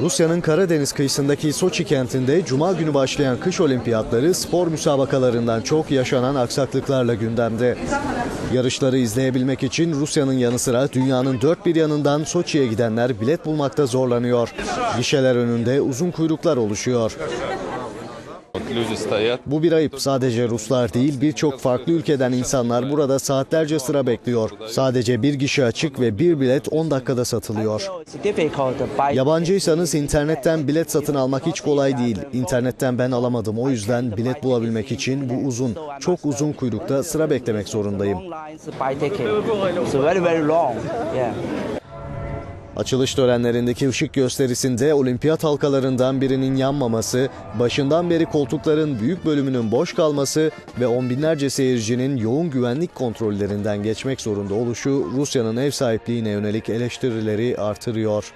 Rusya'nın Karadeniz kıyısındaki Soçi kentinde Cuma günü başlayan kış olimpiyatları spor müsabakalarından çok yaşanan aksaklıklarla gündemde. Yarışları izleyebilmek için Rusya'nın yanı sıra dünyanın dört bir yanından Soçi'ye gidenler bilet bulmakta zorlanıyor. Gişeler önünde uzun kuyruklar oluşuyor. Bu bir ayıp. Sadece Ruslar değil birçok farklı ülkeden insanlar burada saatlerce sıra bekliyor. Sadece bir gişe açık ve bir bilet 10 dakikada satılıyor. Yabancıysanız internetten bilet satın almak hiç kolay değil. İnternetten ben alamadım. O yüzden bilet bulabilmek için bu uzun, çok uzun kuyrukta sıra beklemek zorundayım. Açılış törenlerindeki ışık gösterisinde olimpiyat halkalarından birinin yanmaması, başından beri koltukların büyük bölümünün boş kalması ve on binlerce seyircinin yoğun güvenlik kontrollerinden geçmek zorunda oluşu Rusya'nın ev sahipliğine yönelik eleştirileri artırıyor.